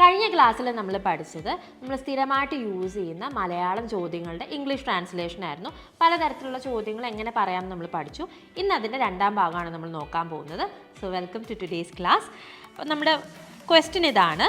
കഴിഞ്ഞ ക്ലാസ്സിൽ നമ്മൾ പഠിച്ചത് നമ്മൾ സ്ഥിരമായിട്ട് യൂസ് ചെയ്യുന്ന മലയാളം ചോദ്യങ്ങളുടെ ഇംഗ്ലീഷ് ട്രാൻസ്ലേഷൻ ആയിരുന്നു. പലതരത്തിലുള്ള ചോദ്യങ്ങൾ എങ്ങനെ പറയാമെന്ന് നമ്മൾ പഠിച്ചു. ഇന്ന് അതിന്റെ രണ്ടാം ഭാഗമാണ് നമ്മൾ നോക്കാൻ പോകുന്നത്. So welcome to today's class അപ്പോൾ നമ്മുടെ ക്വസ്റ്റ്യൻ ഇതാണ്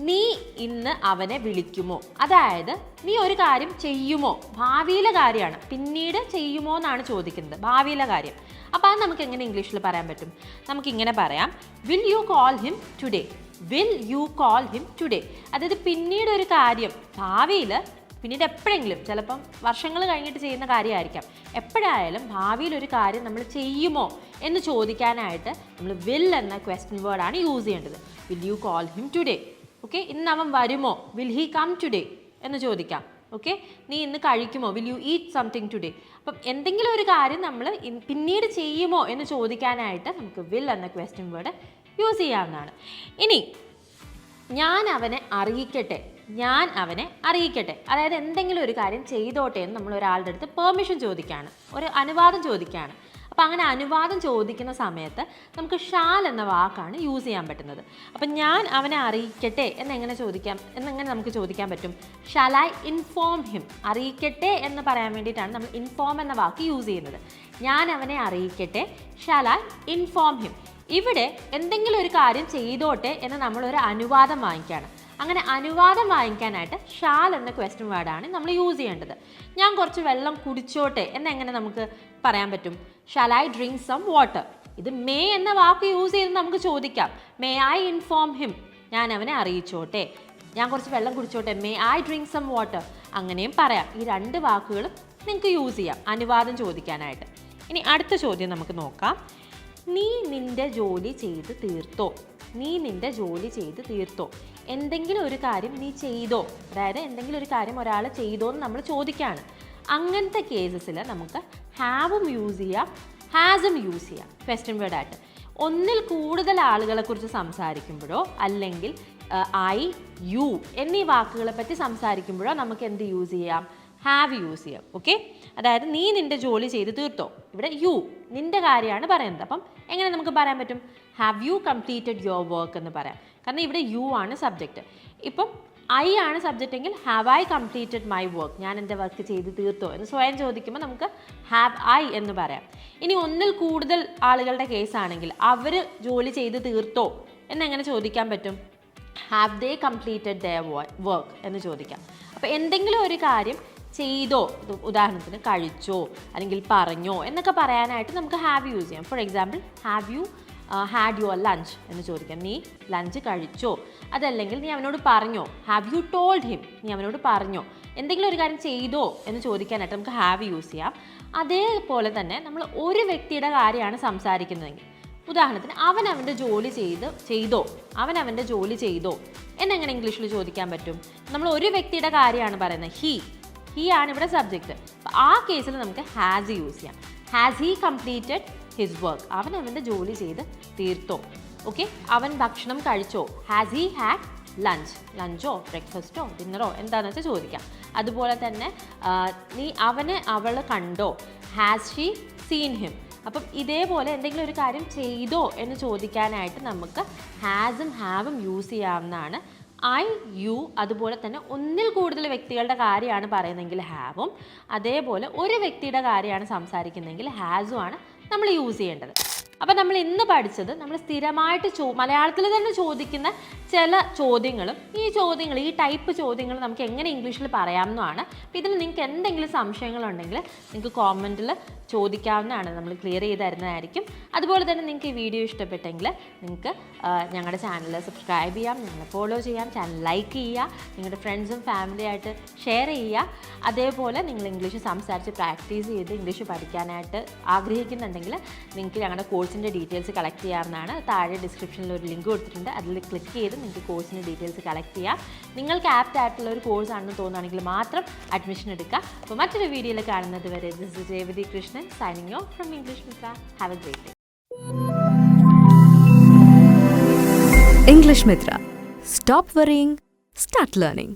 നീ ഇന്ന് അവനെ വിളിക്കുമോ? അതായത് നീ ഒരു കാര്യം ചെയ്യുമോ? ഭാവിയിലെ കാര്യമാണ്. പിന്നീട് ചെയ്യുമോ എന്നാണ് ചോദിക്കുന്നത്. ഭാവിയിലെ കാര്യം. അപ്പോൾ അത് നമുക്ക് എങ്ങനെ ഇംഗ്ലീഷിൽ പറയാൻ പറ്റും? നമുക്കിങ്ങനെ പറയാം. Will you call him today will you call him today അതായത് പിന്നീട് ഒരു കാര്യം. ഭാവിയിൽ പിന്നീട് എപ്പോഴെങ്കിലും ചിലപ്പം വർഷങ്ങൾ കഴിഞ്ഞിട്ട് ചെയ്യുന്ന കാര്യമായിരിക്കാം. എപ്പോഴായാലും ഭാവിയിൽ ഒരു കാര്യം നമ്മൾ ചെയ്യുമോ എന്ന് ചോദിക്കാനായിട്ട് നമ്മൾ വിൽ എന്ന ക്വസ്റ്റ്യൻ വേർഡാണ് യൂസ് ചെയ്യേണ്ടത്. Will you call him today okay ഇന്ന് അവൻ വരുമോ? വിൽ ഹി കം ടുഡേ എന്ന് ചോദിക്കാം. ഓക്കെ നീ ഇന്ന് കഴിക്കുമോ? Will you eat something today അപ്പം എന്തെങ്കിലും ഒരു കാര്യം നമ്മൾ പിന്നീട് ചെയ്യുമോ എന്ന് ചോദിക്കാനായിട്ട് നമുക്ക് വിൽ എന്ന ക്വസ്റ്റ്യൻ വേർഡ് യൂസ് ചെയ്യാവുന്നതാണ്. ഇനി ഞാൻ അവനെ അറിയിക്കട്ടെ. ഞാൻ അവനെ അറിയിക്കട്ടെ. അതായത് എന്തെങ്കിലും ഒരു കാര്യം ചെയ്തോട്ടെ എന്ന് നമ്മൾ ഒരാളുടെ അടുത്ത് പെർമിഷൻ ചോദിക്കുകയാണ് ഒരു അനുവാദം ചോദിക്കുകയാണ് അപ്പോൾ അങ്ങനെ അനുവാദം ചോദിക്കുന്ന സമയത്ത് നമുക്ക് ഷാൽ എന്ന വാക്കാണ് യൂസ് ചെയ്യാൻ പറ്റുന്നത്. അപ്പം ഞാൻ അവനെ അറിയിക്കട്ടെ എന്നെങ്ങനെ ചോദിക്കാം? എന്നെങ്ങനെ നമുക്ക് ചോദിക്കാൻ പറ്റും? ഷാലായ് ഇൻഫോം ഹിം അറിയിക്കട്ടെ എന്ന് പറയാൻ വേണ്ടിയിട്ടാണ് നമ്മൾ ഇൻഫോം എന്ന വാക്ക് യൂസ് ചെയ്യുന്നത്. ഞാൻ അവനെ അറിയിക്കട്ടെ. ഷാലായ് ഇൻഫോം ഹിം ഇവിടെ എന്തെങ്കിലും ഒരു കാര്യം ചെയ്തോട്ടെ എന്ന് നമ്മളൊരു അനുവാദം വാങ്ങിക്കുകയാണ്. അങ്ങനെ അനുവാദം വാങ്ങിക്കാനായിട്ട് ഷാൽ എന്ന ക്വസ്റ്റ്യൻ വേർഡാണ് നമ്മൾ യൂസ് ചെയ്യേണ്ടത്. ഞാൻ കുറച്ച് വെള്ളം കുടിച്ചോട്ടെ എന്നെങ്ങനെ നമുക്ക് പറയാൻ പറ്റും. Shall I drink some water ഇത് മേ എന്ന വാക്ക് യൂസ് ചെയ്ത് നമുക്ക് ചോദിക്കാം. മേ ഐ ഇൻഫോം ഹിം ഞാൻ അവനെ അറിയിച്ചോട്ടെ. ഞാൻ കുറച്ച് വെള്ളം കുടിച്ചോട്ടെ. May I drink some water അങ്ങനെയും പറയാം. ഈ രണ്ട് വാക്കുകളും നിങ്ങൾക്ക് യൂസ് ചെയ്യാം. അനുവാദം ചോദിക്കാനായിട്ട്. ഇനി അടുത്ത ചോദ്യം നമുക്ക് നോക്കാം. നീ നിന്റെ ജോലി ചെയ്ത് തീർത്തോ? നീ നിന്റെ ജോലി ചെയ്ത് തീർത്തോ? എന്തെങ്കിലും ഒരു കാര്യം നീ ചെയ്തോ? അതായത് എന്തെങ്കിലും ഒരു കാര്യം ഒരാൾ ചെയ്തോ എന്ന് നമ്മൾ ചോദിക്കുകയാണ് അങ്ങനത്തെ കേസസിൽ നമുക്ക് ഹാവും യൂസ് ചെയ്യാം ഹാസും യൂസ് ചെയ്യാം. ക്വസ്റ്റ്യൻ വേർഡായിട്ട് ഒന്നിൽ കൂടുതൽ ആളുകളെ കുറിച്ച് സംസാരിക്കുമ്പോഴോ അല്ലെങ്കിൽ ഐ യു എന്നീ വാക്കുകളെ പറ്റി സംസാരിക്കുമ്പോഴോ നമുക്ക് എന്ത് യൂസ് ചെയ്യാം? ഹാവ് യൂസ് ചെയ്യാം. ഓക്കെ അതായത് നീ നിന്റെ ജോലി ചെയ്ത് തീർത്തോ. ഇവിടെ യു നിന്റെ കാര്യമാണ് പറയുന്നത്. അപ്പം എങ്ങനെ നമുക്ക് പറയാൻ പറ്റും? Have you completed your work എന്ന് പറയാം. കാരണം ഇവിടെ യു ആണ് സബ്ജക്റ്റ് ഇപ്പം ഐ ആണ് സബ്ജക്റ്റ് എങ്കിൽ have I completed my work ഞാൻ എന്റെ വർക്ക് ചെയ്ത് തീർത്തോ എന്ന് സ്വയം ചോദിക്കുമ്പോൾ നമുക്ക് ഹാവ് ഐ എന്ന് പറയാം. ഇനി ഒന്നിൽ കൂടുതൽ ആളുകളുടെ കേസാണെങ്കിൽ അവർ ജോലി ചെയ്ത് തീർത്തോ എന്നെങ്ങനെ ചോദിക്കാൻ പറ്റും? Have they completed the work എന്ന് ചോദിക്കാം. അപ്പോൾ എന്തെങ്കിലും ഒരു കാര്യം ചെയ്തോ ഉദാഹരണത്തിന് കഴിച്ചോ അല്ലെങ്കിൽ പറഞ്ഞോ എന്നൊക്കെ പറയാനായിട്ട് നമുക്ക് ഹാവ് യൂസ് ചെയ്യാം. For example have you had your lunch എന്ന് ചോദിക്കാം. നീ ലഞ്ച് കഴിച്ചോ? അതല്ലെങ്കിൽ നീ അവനോട് പറഞ്ഞോ? ഹാവ് യു ടോൾഡ് ഹിം നീ അവനോട് പറഞ്ഞോ? എന്തെങ്കിലും ഒരു കാര്യം ചെയ്തോ എന്ന് ചോദിക്കാനായിട്ട് നമുക്ക് ഹാവ് യൂസ് ചെയ്യാം. അതേപോലെ തന്നെ നമ്മൾ ഒരു വ്യക്തിയുടെ കാര്യമാണ് സംസാരിക്കുന്നതെങ്കിൽ. ഉദാഹരണത്തിന് അവൻ അവന്റെ ജോലി ചെയ്ത് ചെയ്തോ? അവൻ അവന്റെ ജോലി ചെയ്തോ? എന്നെങ്ങനെ ഇംഗ്ലീഷിൽ ചോദിക്കാൻ പറ്റും? നമ്മൾ ഒരു വ്യക്തിയുടെ കാര്യമാണ് പറയുന്നത്. ഹീ ഹീ ആണ് ഇവിടെ സബ്ജക്റ്റ് ആ കേസിൽ നമുക്ക് ഹാസ് യൂസ് ചെയ്യാം. Has he completed his work അവൻ അവന്റെ ജോലി ചെയ്ത് തീർത്തോ. ഓക്കെ അവൻ ഭക്ഷണം കഴിച്ചോ? ഹാസ് ഹി ഹാഡ് ലഞ്ച് ലഞ്ചോ ബ്രേക്ക്ഫാസ്റ്റോ ഡിന്നറോ എന്താണെന്ന് വെച്ചാൽ ചോദിക്കാം. അതുപോലെ തന്നെ നീ അവനെ അവൾ കണ്ടോ? ഹാസ് ഷീ സീൻ ഹിം അപ്പം ഇതേപോലെ എന്തെങ്കിലും ഒരു കാര്യം ചെയ്തോ എന്ന് ചോദിക്കാനായിട്ട് നമുക്ക് ഹാസും ഹാവും യൂസ് ചെയ്യാവുന്നതാണ് ഐ യു അതുപോലെ തന്നെ ഒന്നിൽ കൂടുതൽ വ്യക്തികളുടെ കാര്യമാണ് പറയുന്നതെങ്കിൽ ഹാവും അതേപോലെ ഒരു വ്യക്തിയുടെ കാര്യമാണ് സംസാരിക്കുന്നതെങ്കിൽ ഹാസും ആണ് നമ്മൾ യൂസ് ചെയ്യേണ്ടത്. അപ്പം നമ്മൾ ഇന്ന് പഠിച്ചത് നമ്മൾ സ്ഥിരമായിട്ട് ചോ മലയാളത്തിൽ തന്നെ ചോദിക്കുന്ന ചില ചോദ്യങ്ങളും ഈ ചോദ്യങ്ങൾ ഈ ടൈപ്പ് ചോദ്യങ്ങൾ നമുക്ക് എങ്ങനെ ഇംഗ്ലീഷിൽ പറയാമെന്നാണ് അപ്പം ഇതിൽ നിങ്ങൾക്ക് എന്തെങ്കിലും സംശയങ്ങളുണ്ടെങ്കിൽ നിങ്ങൾക്ക് കോമന്റിൽ ചോദിക്കാവുന്നതാണ്. നമ്മൾ ക്ലിയർ ചെയ്ത് തരുന്നതായിരിക്കും. അതുപോലെ തന്നെ നിങ്ങൾക്ക് ഈ വീഡിയോ ഇഷ്ടപ്പെട്ടെങ്കിൽ നിങ്ങൾക്ക് ഞങ്ങളുടെ ചാനൽ സബ്സ്ക്രൈബ് ചെയ്യാം ഞങ്ങളെ ഫോളോ ചെയ്യാം ചാനൽ ലൈക്ക് ചെയ്യുക നിങ്ങളുടെ ഫ്രണ്ട്സും ഫാമിലിയായിട്ട് ഷെയർ ചെയ്യുക. അതേപോലെ നിങ്ങൾ ഇംഗ്ലീഷ് സംസാരിച്ച് പ്രാക്ടീസ് ചെയ്ത് ഇംഗ്ലീഷ് പഠിക്കാനായിട്ട് ആഗ്രഹിക്കുന്നുണ്ടെങ്കിൽ നിങ്ങൾക്ക് ഞങ്ങളുടെ കോഴ്സിന്റെ ഡീറ്റെയിൽസ് കളക്ട് ചെയ്യാവുന്നതാണ്. താഴെ ഡിസ്ക്രിപ്ഷനിൽ ഒരു ലിങ്ക് കൊടുത്തിട്ടുണ്ട്. അതിൽ ക്ലിക്ക് ചെയ്ത് നിങ്ങൾക്ക് കോഴ്സിന്റെ ഡീറ്റെയിൽസ് കളക്ട് ചെയ്യാം. നിങ്ങൾക്ക് ആപ്റ്റ് ആയിട്ടുള്ള ഒരു കോഴ്സ് ആണെന്ന് തോന്നുകയാണെങ്കിൽ മാത്രം അഡ്മിഷൻ എടുക്കുക. അപ്പോൾ മറ്റൊരു വീഡിയോയിൽ കാണുന്നത് വരെ this is Revathi Krishnan signing off from English Mitra have a great day English Mitra. Stop worrying, start learning.